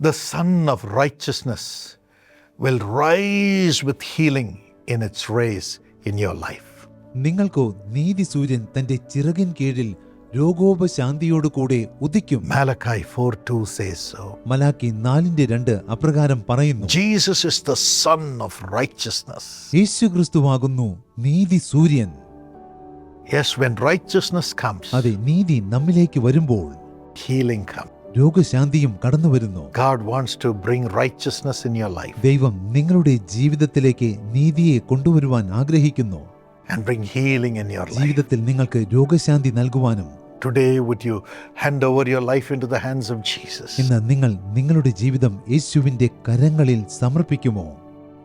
the sun of righteousness will rise with healing in its rays in your life. നിങ്ങൾക്കോ നീതി സൂര്യൻ തന്റെ ചിറകിൻ കീഴിൽ രോഗോപശാന്തിയോട് കൂടെ ഉദിക്കും Malachi 4 2 says so. മലാക്കി നാലിന്റെ രണ്ട് അപ്രകാരം പറയുന്നു Jesus is the sun of righteousness. യേശുക്രിസ്തുവാകുന്നു നീതി സൂര്യൻ Yes, when righteousness comes, അതെ നീതി നമ്മിലേക്ക് വരുമ്പോൾ healing comes. രോഗശാന്തിയും കടന്നു വരുന്നു God wants to bring righteousness in your life ദൈവം നിങ്ങളുടെ ജീവിതത്തിലേക്ക് നീതിയെ കൊണ്ടുവരുവാൻ ആഗ്രഹിക്കുന്നു and bring healing in your life. ജീവിതത്തിൽ നിങ്ങൾക്ക് രോഗശാന്തി നൽകുവാനും Today, would you hand over your life into the hands of Jesus ഇന്ന് നിങ്ങൾ നിങ്ങളുടെ ജീവിതം യേശുവിന്റെ കരങ്ങളിൽ സമർപ്പിക്കുമോ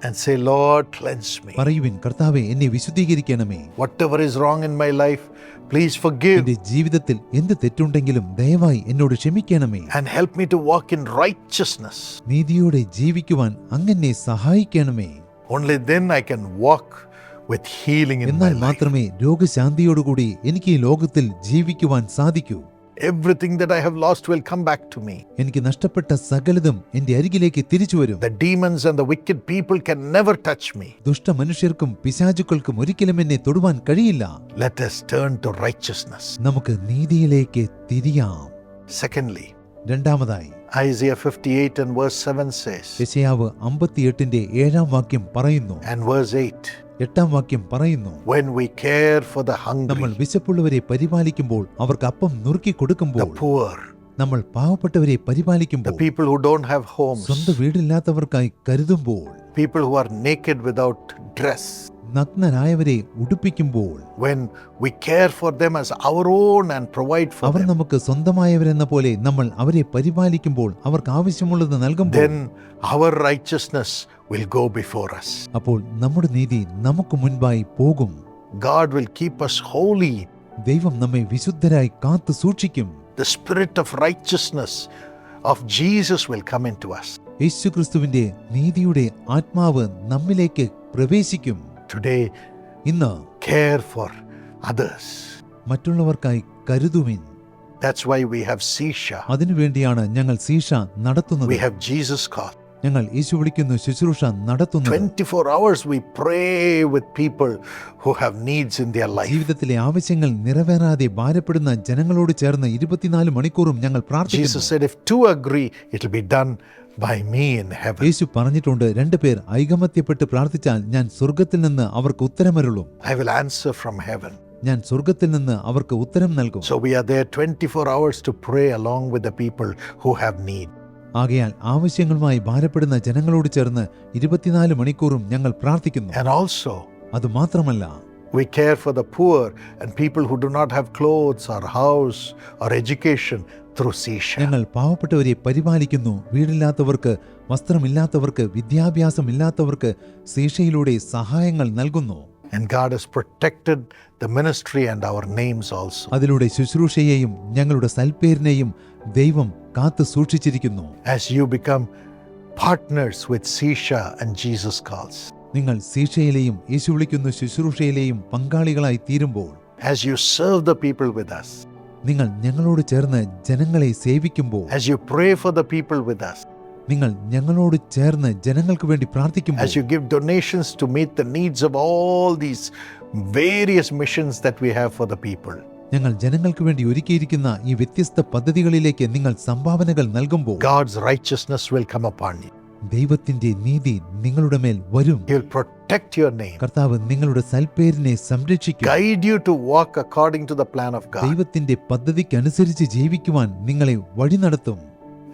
and say, Lord, cleanse me. പറയുവിൻ കർത്താവെ എന്നെ വിശുദ്ധീകരിക്കണമേ Whatever is wrong in my life, please forgive എന്റെ ജീവിതത്തിൽ എന്ത് തെറ്റുണ്ടെങ്കിലും ദയവായി എന്നോട് ക്ഷമിക്കണമേ and help me to walk in righteousness. നീതിയോടെ ജീവിക്കുവാൻ അങ്ങനെ സഹായിക്കണമേ Only then I can walk with healing in my എന്നാൽ life. മാത്രമേ രോഗശാന്തിയോടുകൂടി എനിക്ക് ഈ ലോകത്തിൽ ജീവിക്കുവാൻ സാധിക്കൂ Everything that I have lost will come back to me. എനിക്ക് നഷ്ടപ്പെട്ട സകലതും എന്റെ അരികിലേക്ക് തിരിച്ചു വരും The demons and the wicked people can never touch me. ദുഷ്ട മനുഷ്യർക്കും പിശാചുക്കൾക്കും ഒരിക്കലും എന്നെ തൊടുവാൻ കഴിയില്ല Let us turn to righteousness. നമുക്ക് നീതിയിലേക്ക് തിരിയാം Secondly, രണ്ടാമതായി Isaiah 58 and verse 7 says, യശയാവ് അമ്പത്തിയെട്ടിന്റെ ഏഴാം വാക്യം പറയുന്നു and verse 8, എട്ടാം വാക്യം പറയുന്നു. When we care for the നമ്മൾ വിശപ്പുള്ളവരെ പരിപാലിക്കുമ്പോൾ അവർക്ക് അപ്പം നുറുക്കി the കൊടുക്കുമ്പോൾ poor, നമ്മൾ പാവപ്പെട്ടവരെ the പരിപാലിക്കുമ്പോൾ people who don't have homes, സ്വന്തം വീടില്ലാത്തവർക്കായി കരുതുമ്പോൾ people who are naked without dress, നഗ്നരായവരെ ഉടുപ്പിക്കുമ്പോൾ when we care for them as our own and provide for അവർ നമുക്ക് സ്വന്തമായവരെന്ന പോലെ നമ്മൾ അവരെ പരിപാലിക്കുമ്പോൾ അവർക്ക് ആവശ്യമുള്ളത് നൽകുമ്പോൾ then our righteousness will go before us. അപ്പോൾ നമ്മുടെ നീതി നമുക്ക് മുൻപായി പോകും God will keep us holy. ദൈവം നമ്മെ വിശുദ്ധരായി കാത്തു സൂക്ഷിക്കും The spirit of righteousness of Jesus will come into us. യേശുക്രിസ്തുവിന്റെ നീതിയുടെ ആത്മാവ് നമ്മിലേക്ക് പ്രവേശിക്കും Today, ഇന്ന് care for others. മറ്റുള്ളവർക്കായി കരുതുവിൻ That's why we have Sisha. അതിനുവേണ്ടിയാണ് ഞങ്ങൾ സീഷ നടത്തുന്നത് We have Jesus call. ഞങ്ങൾ യേശു വിളിക്കുന്നു ശുശ്രൂഷ നടത്തുന്നത് 24 hours we pray with people who have needs in their life. ജീവിതത്തിലെ ആവശ്യങ്ങൾ നിറവേറാതെ ഭാരപ്പെടുന്ന ജനങ്ങളോട് ചേർന്ന് ഇരുപത്തിനാല് മണിക്കൂറും ഞങ്ങൾ Jesus പ്രാർത്ഥിക്കുന്നു said, if two agree, it'll be done by me in heaven. യേശു പറഞ്ഞിട്ടുണ്ട് രണ്ടുപേർ ഐകമത്യപ്പെട്ട് പ്രാർത്ഥിച്ചാൽ ഞാൻ സ്വർഗത്തിൽ നിന്ന് അവർക്ക് ഉത്തരമരുളും I will answer from heaven. ഞാൻ സ്വർഗത്തിൽ നിന്ന് അവർക്ക് ഉത്തരം നൽകും So we are there 24 hours to pray along with the people who have need. ആകയാൽ ആവശ്യങ്ങളുമായി ഭാരപ്പെടുന്ന ജനങ്ങളോട് ചേർന്ന് ഇരുപത്തിനാല് മണിക്കൂറും ഞങ്ങൾ പ്രാർത്ഥിക്കുന്നു. And also, അതുമാത്രമല്ല we care for the poor and people who do not have clothes or house or education through Sisha. ഞങ്ങൾ പാവപ്പെട്ടവരെ പരിപാലിക്കുന്നു. വീടില്ലാത്തവർക്ക് വസ്ത്രമില്ലാത്തവർക്ക് വിദ്യാഭ്യാസമില്ലാത്തവർക്ക് ശീഷയിലൂടെ സഹായങ്ങൾ നൽകുന്നു. And God has protected the ministry and our names also. അതിലൂടെ ശുശ്രൂഷയെയും ഞങ്ങളുടെ സൽപ്പേരിനെയും ദൈവം കാത്തു സൂക്ഷിച്ചിരിക്കുന്നു As you become partners with Sisha and Jesus calls, നിങ്ങൾ ശീഷയിലെയും യേശു വിളിക്കുന്ന ശുശ്രൂഷയിലെയും പങ്കാളികളായി തീരുമ്പോൾ as you serve the people with us, നിങ്ങൾ ഞങ്ങളോട് ചേർന്ന് ജനങ്ങളെ സേവിക്കുമ്പോൾ as you pray for the people with us, നിങ്ങൾ ഞങ്ങളോട് ചേർന്ന് ജനങ്ങൾക്ക് വേണ്ടി പ്രാർത്ഥിക്കുമ്പോൾ as you give donations to meet the needs of all these various missions that we have for the people. ഞങ്ങൾ ജനങ്ങൾക്ക് വേണ്ടി ഒരുക്കിയിരിക്കുന്ന ഈ വ്യത്യസ്ത പദ്ധതികളിലേക്ക് നിങ്ങൾ സംഭാവനകൾ നൽകുമ്പോൾ God's righteousness will come upon you. ദൈവത്തിന്റെ നീതി നിങ്ങളുടെ മേൽ വരും He protect your name, കർത്താവ് നിങ്ങളുടെ സൽപ്പേരിനെ സംരക്ഷിക്കും guide you to walk according to the plan of God, ദൈവത്തിന്റെ പദ്ധതിക്ക് അനുസരിച്ച് ജീവിക്കുവാൻ നിങ്ങളെ വഴി നടത്തും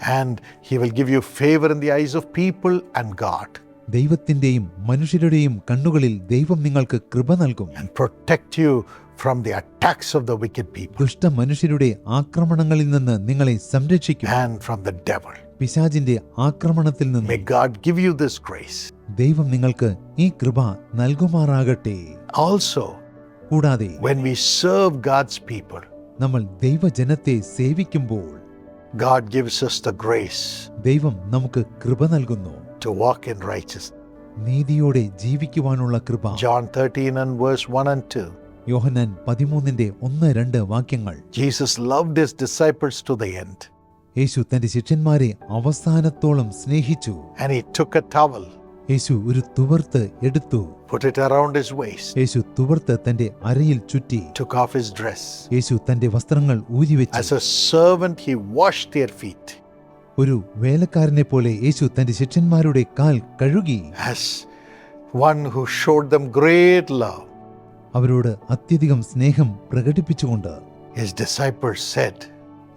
and He will give you favor in the eyes of people and God, ദൈവത്തിന്റെയും മനുഷ്യരുടെയും കണ്ണുകളിൽ ദൈവം നിങ്ങൾക്ക് കൃപ നൽകും and protect you from the attacks of the wicked people ദുഷ്ട മനുഷ്യരുടെ ആക്രമണങ്ങളിൽ നിന്ന് നിങ്ങളെ സംരക്ഷിക്കും and from the devil. പിശാചിന്റെ ആക്രമണത്തിൽ നിന്ന് God give you this grace. ദൈവം നിങ്ങൾക്ക് ഈ കൃപ നൽകുമാറാകട്ടെ Also, കൂടാതെ when we serve God's people, നമ്മൾ ദൈവജനത്തെ സേവിക്കുമ്പോൾ God gives us the grace ദൈവം നമുക്ക് കൃപ നൽകുന്നു to walk in righteousness. നീതിയോടെ ജീവിക്കുവാനുള്ള കൃപ John 13 and verse 1 and 2. യോഹന്നാൻ പതിമൂന്നിന്റെ ഒന്ന് രണ്ട് വാക്യങ്ങൾ Jesus loved his disciples to the end. യേശു തന്റെ ശിഷ്യന്മാരെ അവസാനത്തോളം സ്നേഹിച്ചു and he took a towel, യേശു ഒരു തുവർത്ത് എടുത്തു put it around his waist, യേശു തുവർത്ത് തന്റെ അരയിൽ ചുറ്റി took off his dress. യേശു തന്റെ വസ്ത്രങ്ങൾ ഊരിവെച്ചു As a servant, he washed their feet. ഒരു വേലക്കാരനെ പോലെ യേശു തന്റെ ശിഷ്യന്മാരുടെ കാൽ കഴുകി As one who showed them great love, അവരോട് അത്യധികം സ്നേഹം പ്രകടിപ്പിച്ചുകൊണ്ട് his disciples said,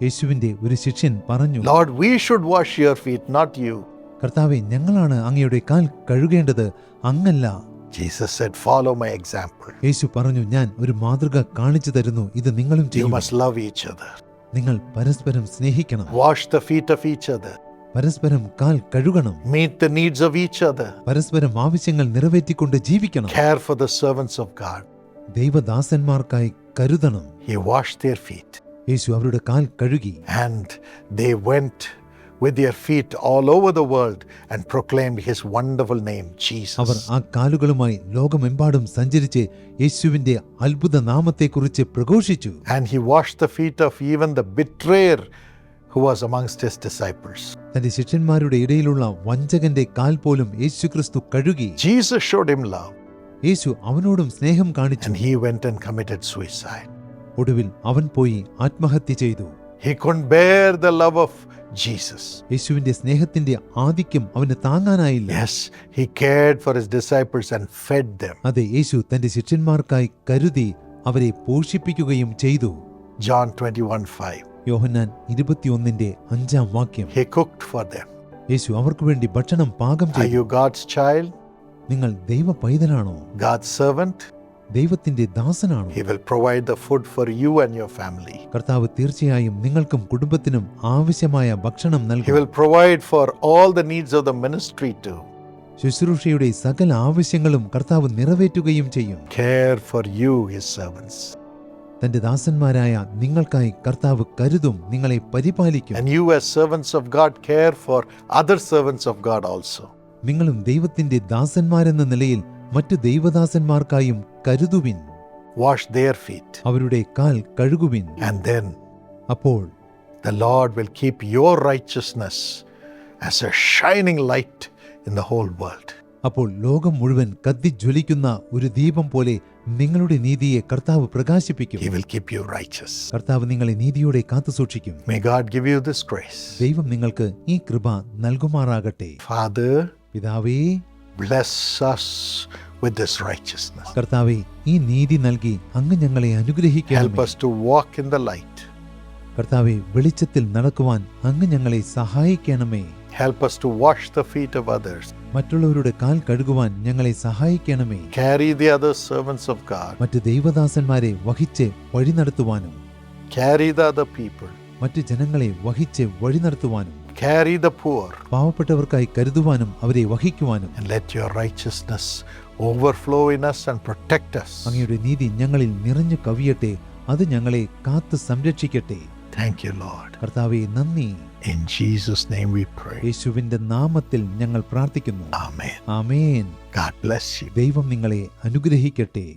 യേശുവിന്റെ ഒരു ശിഷ്യൻ പറഞ്ഞു Lord, we should wash your feet, not you. കർത്താവെ ഞങ്ങളാണ് അങ്ങയുടെ കാൽ കഴുകേണ്ടത് അങ്ങല്ല Jesus said, Follow my example. യേശു പറഞ്ഞു ഞാൻ ഒരു മാതൃക കാണിച്ചു തരുന്നു ഇത് നിങ്ങളും You ചെയ്യും must love each other. നിങ്ങൾ പരസ്പരം സ്നേഹിക്കണം Wash the feet of each other. പരസ്പരം കാൽ കഴുകണം Meet the needs of each other. പരസ്പരം ആവശ്യങ്ങൾ നിറവേറ്റിക്കൊണ്ട് ജീവിക്കണം Care for the servants of God. ദൈവദാസന്മാർക്കായി കരുതണം He washed their feet. യേശു അവരുടെ കാൽ കഴുകി And they went with their feet all over the world and proclaimed his wonderful name, our Jesus. ആ കാലുകളുമായി ലോകമെമ്പാടും സഞ്ചരിച്ച് യേശുവിന്റെ അത്ഭുത നാമത്തെക്കുറിച്ച് പ്രഘോഷിച്ചു And he washed the feet of even the betrayer who was amongst his disciples. തന്റെ ശിഷ്യന്മാരുടെ ഇടയിലുള്ള വഞ്ചകന്റെ കാൽ പോലും യേശുക്രിസ്തു കഴുകി Jesus showed him love യേശു അവനോടും സ്നേഹം കാണിച്ചു and he went and committed suicide. ഒടുവിൽ അവൻ പോയി ആത്മഹത്യ ചെയ്തു He couldn't bear the love of Jesus. യേശുവിന്റെ സ്നേഹത്തിന്റെ ആധിക്യം അവന് താങ്ങാനായില്ല Yes, he cared for his disciples and fed them. അതെ യേശു തന്റെ ശിഷ്യന്മാർക്കായി കരുതി അവരെ പോഷിപ്പിക്കുകയും ചെയ്തു John 21 5. യോഹന്നാൻ ഇരുപത്തിയൊന്നിന്റെ അഞ്ചാം വാക്യം He cooked for them. യേശു അവർക്ക് വേണ്ടി ഭക്ഷണം പാകം Are ചെയ്തു you God's child? നിങ്ങൾ ദൈവ പൈതലാണോ God's servant? ദൈവത്തിന്റെ ദാസനാണ് He will provide the food for you and your family. കർത്താവ് തീർച്ചയായും നിങ്ങൾക്കും കുടുംബത്തിനും ആവശ്യമായ ഭക്ഷണം He നൽകും will provide for all the needs of the ministry too. ശുശ്രൂഷയുടെ സകല ആവശ്യങ്ങളും കർത്താവ് നിറവേറ്റുകയും ചെയ്യും Care for you, his servants. തന്റെ ദാസന്മാരായ നിങ്ങൾക്കായി കർത്താവ് കരുതും നിങ്ങളെ പരിപാലിക്കും And you, as servants of God, care for other servants of God also. നിങ്ങളും ദൈവത്തിന്റെ ദാസന്മാരെന്ന നിലയിൽ മറ്റു ദൈവദാസന്മാർക്കായും കരുതുവിൻ വാഷ് their feet. അവരുടെ കാൽ കഴുകുവിൻ ആൻഡ് then അപ്പോൾ the Lord will keep your righteousness as a shining light in the whole world. അപ്പോൾ ലോകം മുഴുവൻ കത്തിജ്വലിക്കുന്ന ഒരു ദീപം പോലെ നിങ്ങളുടെ നീതിയെ കർത്താവ് പ്രകാശിപ്പിക്കും He will keep you righteous. കർത്താവ് നിങ്ങളെ നീതിയോടെ this grace. ദൈവം നിങ്ങൾക്ക് ഈ കൃപ നൽകുമാറാകട്ടെ Father, പിതാവേ us with this righteousness. കർത്താവേ ഈ നീതി നൽകി അങ്ങ് ഞങ്ങളെ Help us to walk in the light. കർത്താവെ വെളിച്ചത്തിൽ നടക്കുവാൻ അങ്ങ് ഞങ്ങളെ സഹായിക്കണമേ Help us to wash the feet of others. മറ്റുള്ളവരുടെ കാൽ കഴുകുവാൻ ഞങ്ങളെ സഹായിക്കണമേ Carry the other servants of God. മറ്റ് ദൈവദാസന്മാരെ വഹിച്ച് വഴി നടത്തുവാനും Carry the other people. മറ്റു ജനങ്ങളെ വഹിച്ച് വഴി നടത്തുവാനും Carry the poor. പാവപ്പെട്ടവർക്കായി കരുതുവാനും അവരെ വഹിക്കുവാനും And let your righteousness overflow in us and protect us. അങ്ങയുടെ നീതി ഞങ്ങളിൽ നിറഞ്ഞു കവിയട്ടെ അത് ഞങ്ങളെ കാത്തു സംരക്ഷിക്കട്ടെ Thank you, Lord. കർത്താവെ നന്ദി In Jesus' name we pray. യേശുവിന്റെ നാമത്തിൽ ഞങ്ങൾ പ്രാർത്ഥിക്കുന്നു Amen. Amen God bless you. ദൈവം നിങ്ങളെ അനുഗ്രഹിക്കട്ടെ